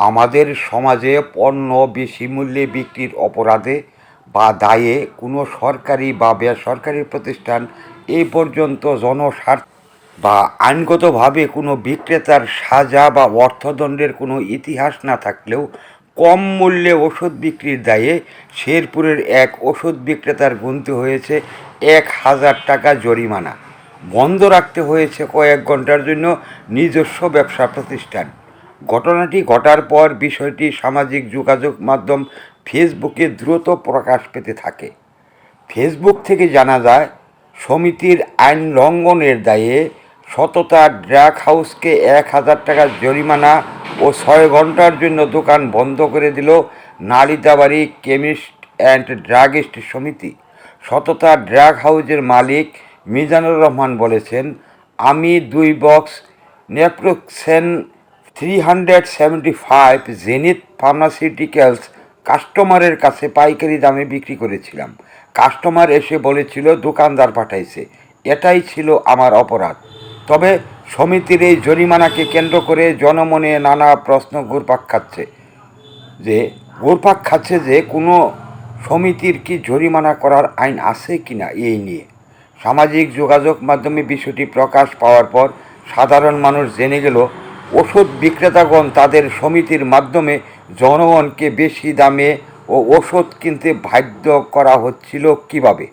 আমাদের সমাজে পণ্য বেশি মূল্যে বিক্রির অপরাধে বা দায়ে কোনো সরকারি বা বেসরকারি প্রতিষ্ঠান এই পর্যন্ত জনস্বার্থ বা আইনগতভাবে কোনো বিক্রেতার সাজা বা অর্থদণ্ডের কোনো ইতিহাস না থাকলেও কম মূল্যে ওষুধ বিক্রির দায়ে শেরপুরের এক ওষুধ বিক্রেতার গুনতে হয়েছে এক হাজার টাকা জরিমানা। বন্ধ রাখতে হয়েছে কয়েক ঘণ্টার জন্য নিজস্ব ব্যবসা প্রতিষ্ঠান। ঘটনাটি ঘটার পর বিষয়টি সামাজিক যোগাযোগ মাধ্যম ফেসবুকে দ্রুত প্রকাশ পেতে থাকে। ফেসবুক থেকে জানা যায়, সমিতির আইন লঙ্ঘনের দায়ে সততা ড্রাগ হাউসকে এক হাজার টাকার জরিমানা ও ছয় ঘণ্টার জন্য দোকান বন্ধ করে দিল নালিতাবাড়ি কেমিস্ট অ্যান্ড ড্রাগিস্ট সমিতি। সততা ড্রাগ হাউসের মালিক মিজানুর রহমান বলেছেন, আমি দুই box naproxen three hundred seventy five Zenith pharmaceuticals কাস্টমারের কাছে পাইকারি দামে বিক্রি করেছিলাম। কাস্টমার এসে বলেছিল, দোকানদার পাঠাইছে। এটাই ছিল আমার অপরাধ। তবে সমিতির এই জরিমানাকে কেন্দ্র করে জনমনে নানা প্রশ্ন ঘুরপাক খাচ্ছে। যে, ঘুরপাক খাচ্ছে যে, কোনো সমিতির কি জরিমানা করার আইন আছে কিনা এই নিয়ে। সামাজিক যোগাযোগ মাধ্যমে বিষয়টি প্রকাশ পাওয়ার পর সাধারণ মানুষ জেনে গেল ওষুধ বিক্রেতাগণ তাদের সমিতির মাধ্যমে জনগণকে বেশি দামে ও ওষুধ কিনতে বাধ্য করা হচ্ছিল কীভাবে?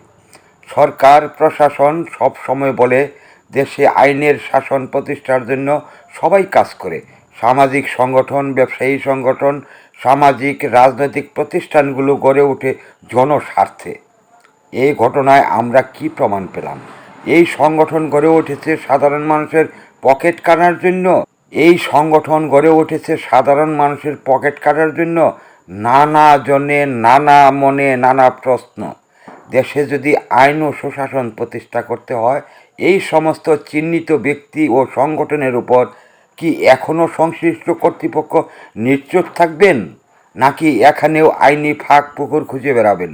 সরকার, প্রশাসন সব সময় বলে, দেশে আইনের শাসন প্রতিষ্ঠার জন্য সবাই কাজ করে। সামাজিক সংগঠন, ব্যবসায়ী সংগঠন, সামাজিক রাজনৈতিক প্রতিষ্ঠানগুলো গড়ে ওঠে জনস্বার্থে। এই ঘটনায় আমরা কি প্রমাণ পেলাম? এই সংগঠন গড়ে উঠেছে সাধারণ মানুষের পকেট কানার জন্য। এই সংগঠন গড়ে উঠেছে সাধারণ মানুষের পকেট কাটার জন্য নানা জনে নানা মনে নানা প্রশ্ন। দেশে যদি আইন ও সুশাসন প্রতিষ্ঠা করতে হয়, এই সমস্ত চিহ্নিত ব্যক্তি ও সংগঠনের উপর কি এখনও সংশ্লিষ্ট কর্তৃপক্ষ নিশ্চুপ থাকবেন? নাকি এখানেও আইনি ফাঁক পুকুর খুঁজে বেড়াবেন?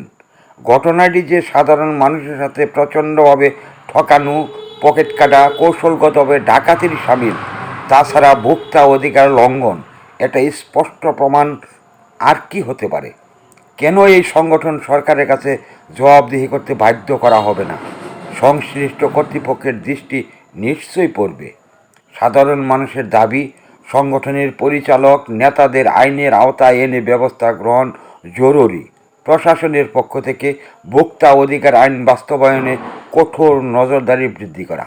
ঘটনাটি যে সাধারণ মানুষের সাথে প্রচণ্ডভাবে ঠকানো, পকেট কাটা কৌশলগতভাবে ডাকাতির সামিল। তাছাড়া ভোক্তা অধিকার লঙ্ঘন, এটা স্পষ্ট প্রমাণ আর কি হতে পারে? কেন এই সংগঠন সরকারের কাছে জবাবদিহি করতে বাধ্য করা হবে না? সংশ্লিষ্ট কর্তৃপক্ষের দৃষ্টি নিশ্চয়ই পড়বে। সাধারণ মানুষের দাবি, সংগঠনের পরিচালক নেতাদের আইনের আওতায় এনে ব্যবস্থা গ্রহণ জরুরি। প্রশাসনের পক্ষ থেকে ভোক্তা অধিকার আইন বাস্তবায়নে কঠোর নজরদারি বৃদ্ধি করা।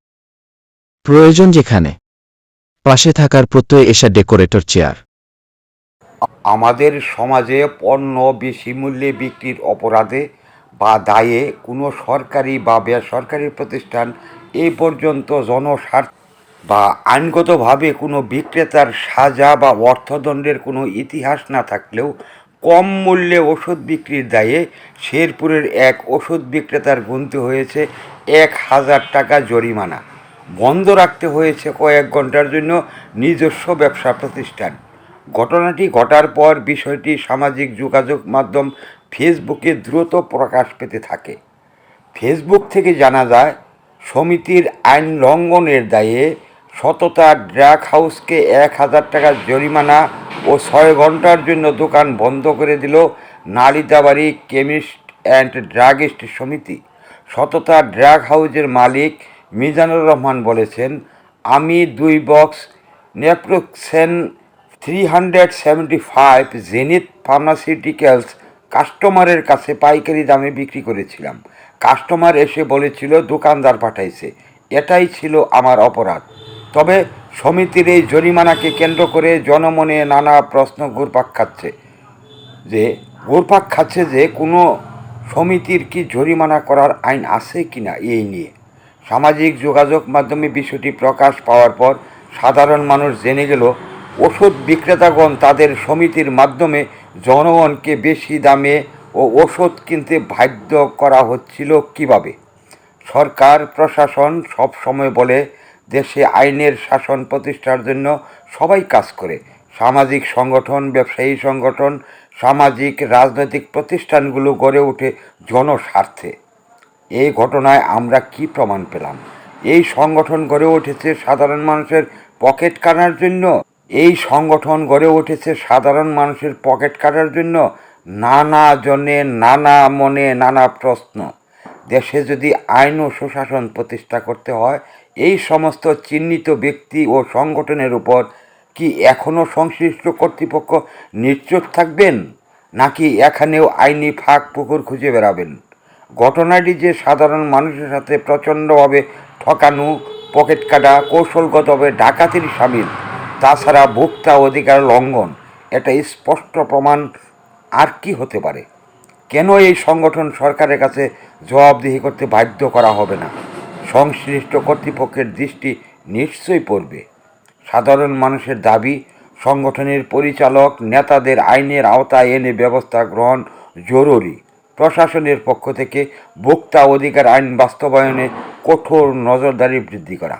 প্রয়োজন যেখানে। পাশে থাকার প্রত্যয় এসা ডেকোরেটর চেয়ার। আমাদের সমাজে পণ্য বেশি মূল্যে বিক্রির অপরাধে বা দায়ে কোনো সরকারি বা বেসরকারি প্রতিষ্ঠান এই পর্যন্ত জনস্বার্থ বা আইনগতভাবে কোনো বিক্রেতার সাজা বা অর্থদণ্ডের কোনো ইতিহাস না থাকলেও কম মূল্যে ওষুধ বিক্রির দায়ে শেরপুরের এক ওষুধ বিক্রেতার গুনতে হয়েছে এক হাজার টাকা জরিমানা। বন্ধ রাখতে হয়েছে কয়েক ঘণ্টার জন্য নিজস্ব ব্যবসা প্রতিষ্ঠান। ঘটনাটি ঘটার পর বিষয়টি সামাজিক যোগাযোগ মাধ্যম ফেসবুকে দ্রুত প্রকাশ পেতে থাকে। ফেসবুক থেকে জানা যায়, সমিতির আইন লঙ্ঘনের দায়ে সততা ড্রাগ হাউসকে এক হাজার টাকার জরিমানা ও ছয় ঘণ্টার জন্য দোকান বন্ধ করে দিল নালিতাবাড়ি কেমিস্ট অ্যান্ড ড্রাগিস্ট সমিতি। সততা ড্রাগ হাউসের মালিক মিজানুর রহমান বলেছেন, আমি দুই box naproxen three hundred seventy five Zenith pharmaceuticals কাস্টমারের কাছে পাইকারি দামে বিক্রি করেছিলাম। কাস্টমার এসে বলেছিল, দোকানদার পাঠাইছে। এটাই ছিল আমার অপরাধ। তবে সমিতির এই জরিমানাকে কেন্দ্র করে জনমনে নানা প্রশ্ন ঘুরপাক খাচ্ছে যে, ঘুরপাক খাচ্ছে যে, কোনো সমিতির কি জরিমানা করার আইন আছে কিনা এই নিয়ে? সামাজিক যোগাযোগ মাধ্যমে বিষয়টি প্রকাশ পাওয়ার পর সাধারণ মানুষ জেনে গেল, ওষুধ বিক্রেতাগণ তাদের সমিতির মাধ্যমে জনগণকে বেশি দামে ও ওষুধ কিনতে বাধ্য করা হচ্ছিল কীভাবে? সরকার, প্রশাসন সব সময় বলে, দেশে আইনের শাসন প্রতিষ্ঠার জন্য সবাই কাজ করে। সামাজিক সংগঠন, ব্যবসায়ী সংগঠন, সামাজিক রাজনৈতিক প্রতিষ্ঠানগুলো গড়ে ওঠে জনস্বার্থে। এই ঘটনায় আমরা কি প্রমাণ পেলাম? এই সংগঠন গড়ে উঠেছে সাধারণ মানুষের পকেট কাটার জন্য। এই সংগঠন গড়ে উঠেছে সাধারণ মানুষের পকেট কাটার জন্য। নানা জনে নানা মনে নানা প্রশ্ন। দেশে যদি আইন ও সুশাসন প্রতিষ্ঠা করতে হয়, এই সমস্ত চিহ্নিত ব্যক্তি ও সংগঠনের উপর কি এখনও সংশ্লিষ্ট কর্তৃপক্ষ নিশ্চুপ থাকবেন? নাকি এখানেও আইনি ফাঁক পুকুর খুঁজে বেড়াবেন? ঘটনাটি যে সাধারণ মানুষের সাথে প্রচণ্ডভাবে ঠকানো, পকেট কাটা, কৌশলগতভাবে ডাকাতির সামিল, তাছাড়া ভোক্তা অধিকার লঙ্ঘন, এটা স্পষ্ট প্রমাণ আর কি হতে পারে? কেন এই সংগঠন সরকারের কাছে জবাবদিহি করতে বাধ্য করা হবে না? সংশ্লিষ্ট কর্তৃপক্ষের দৃষ্টি নিশ্চয়ই পড়বে। সাধারণ মানুষের দাবি, সংগঠনের পরিচালক নেতাদের আইনের আওতায় এনে ব্যবস্থা গ্রহণ জরুরি। প্রশাসনের পক্ষ থেকে ভোক্তা অধিকার আইন বাস্তবায়নে কঠোর নজরদারি বৃদ্ধি করা।